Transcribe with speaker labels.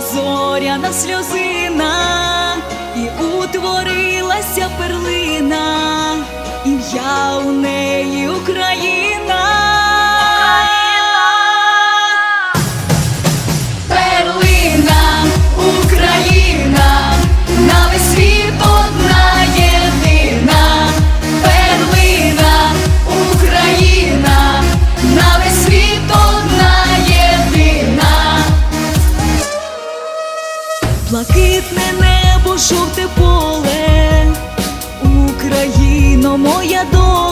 Speaker 1: зоряна сльозина, і утворилася перлина, Блакитне небо, жовте поле, Україно, моя доля.